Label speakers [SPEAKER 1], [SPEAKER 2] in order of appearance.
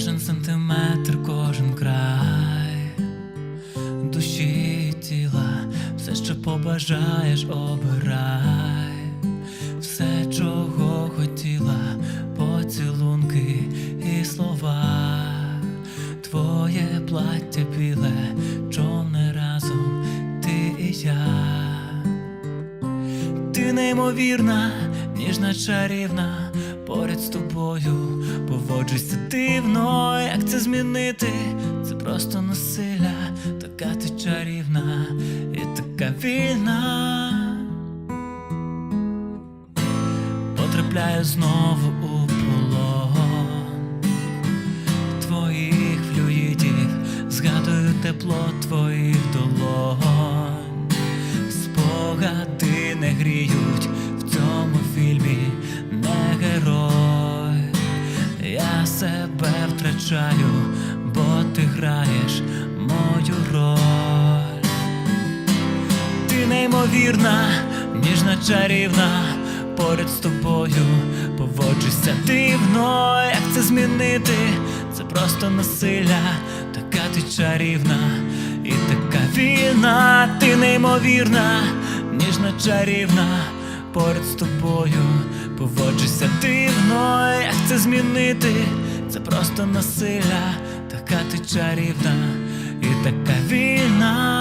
[SPEAKER 1] Кожен сантиметр, кожен край. Душі і тіла, все, що побажаєш, обирай, все, чого хотіла, поцілунки і слова, твоє плаття біле, човне разом, ти і я. Ти неймовірна, ніжна чарівна, поряд з тобою поводжуся дивно, як це змінити? Це просто насилля, така ти чарівна і така вільна. Потрапляю знову у полон твоїх флюїдів, згадую тепло твоїх долонь. Спогади не гріють Себе втрачаю, бо ти граєш мою роль. Ти неймовірна, ніжна чарівна, поряд з тобою поводжуся дивно, як це змінити? Це просто насилля, така ти чарівна і така вільна, ти неймовірна, ніжна чарівна, поряд з тобою поводжуся дивно, як це змінити? Це просто насилля, така ти чарівна і така вільна.